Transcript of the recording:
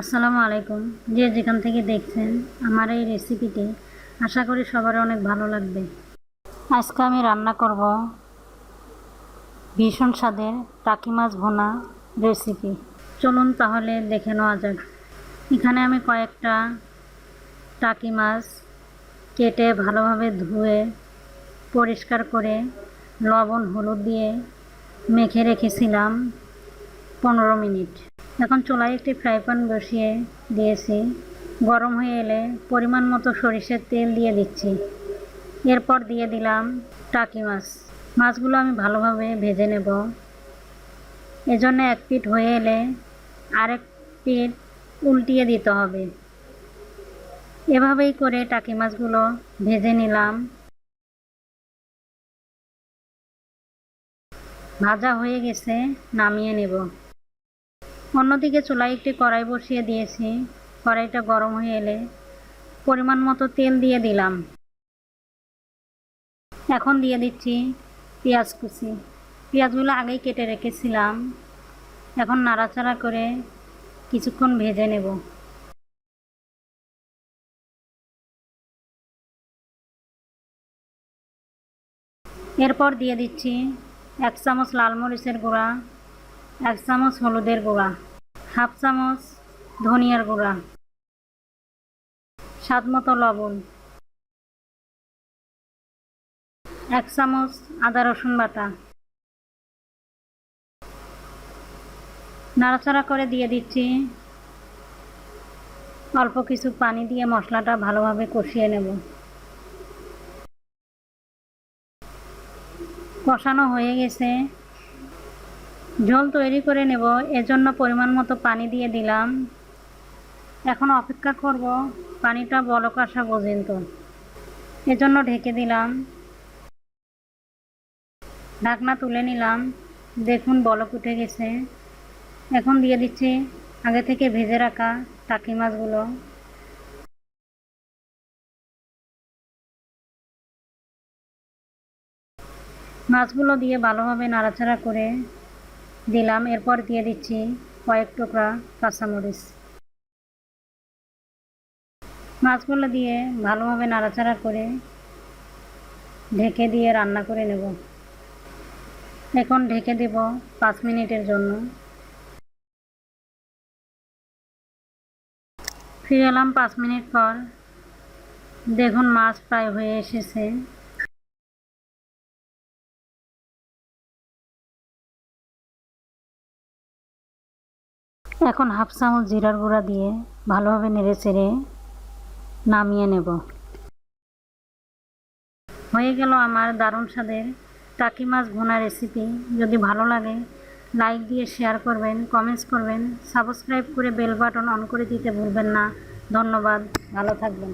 আসসালামু আলাইকুম। যে যেখান থেকে দেখছেন আমার এই রেসিপিটি, আশা করি সবার অনেক ভালো লাগবে। আজকে আমি রান্না করব ভীষণ স্বাদের টাকি মাছ ভোনা রেসিপি। চলুন তাহলে দেখে নেওয়া যাক। এখানে আমি কয়েকটা টাকি মাছ কেটে ভালোভাবে ধুয়ে, পরিষ্কার করে, লবণ, হলুদ দিয়ে মেখে রেখেছিলাম পনেরো মিনিট। এখন চুলায় একটি ফ্রাই প্যান বসিয়ে দিয়েছি। গরম হয়ে এলে পরিমাণ মতো সরিষার তেল দিয়ে দিচ্ছি। এরপর দিয়ে দিলাম টাকি মাছ। মাছগুলো আমি ভালোভাবে ভেজে নেব। এজন্য এক পিঠ হয়ে এলে আরেক পিঠ উল্টিয়ে দিতে হবে। এভাবেই করে টাকি মাছগুলো ভেজে নিলাম। ভাজা হয়ে গেছে, নামিয়ে নেব। অন্যদিকে চুলায় একটি কড়াই বসিয়ে দিয়েছি। কড়াইটা গরম হয়ে এলে পরিমাণ মতো তেল দিয়ে দিলাম। এখন দিয়ে দিচ্ছি পেঁয়াজ কুচি। পেঁয়াজগুলো আগেই কেটে রেখেছিলাম। এখন নাড়াচাড়া করে কিছুক্ষণ ভেজে নেব। এরপর দিয়ে দিচ্ছি এক চামচ লাল মরিচের গুঁড়া। এক চামচ হলুদের গুঁড়া, হাফ চামচ ধনিয়ার গুঁড়া, স্বাদ মতো লবণ, এক চামচ আদা রসুন বাটা। নাড়াচাড়া করে দিয়ে দিচ্ছি। অল্প কিছু পানি দিয়ে মশলাটা ভালোভাবে কষিয়ে নেব। কষানো হয়ে গেছে। ঝোল তৈরি করে নেব, এজন্য পরিমাণ মতো পানি দিয়ে দিলাম। এখন অপেক্ষা করব পানিটা বলক আসা পর্যন্ত। এজন্য ঢেকে দিলাম। ঢাকনা তুলে নিলাম। দেখুন বলক উঠে গেছে। এখন দিয়ে দিচ্ছি আগে থেকে ভেজে রাখা টাকি মাছগুলো। মাছগুলো দিয়ে ভালোভাবে নাড়াচাড়া করে দিলাম, এরপর দিয়ে দিচ্ছি কয়েক টুকরা কাঁচামরিচ। মাছগুলো দিয়ে ভালোভাবে নাড়াচাড়া করে ঢেকে দিয়ে রান্না করে নেব। এখন ঢেকে দেব পাঁচ মিনিটের জন্য। ফিরে এলাম পাঁচ মিনিট পর। দেখুন মাছ প্রায় হয়ে এসেছে। এখন হাফ চামচ জিরার গুঁড়া দিয়ে ভালোভাবে নেড়ে চেড়ে নামিয়ে নেব। হয়ে গেল আমার দারুণ স্বাদের টাকি মাছ ভোনা রেসিপি যদি ভালো লাগে লাইক দিয়ে শেয়ার করবেন কমেন্টস করবেন সাবস্ক্রাইব করে বেল বাটন অন করে দিতে ভুলবেন না। ধন্যবাদ, ভালো থাকবেন।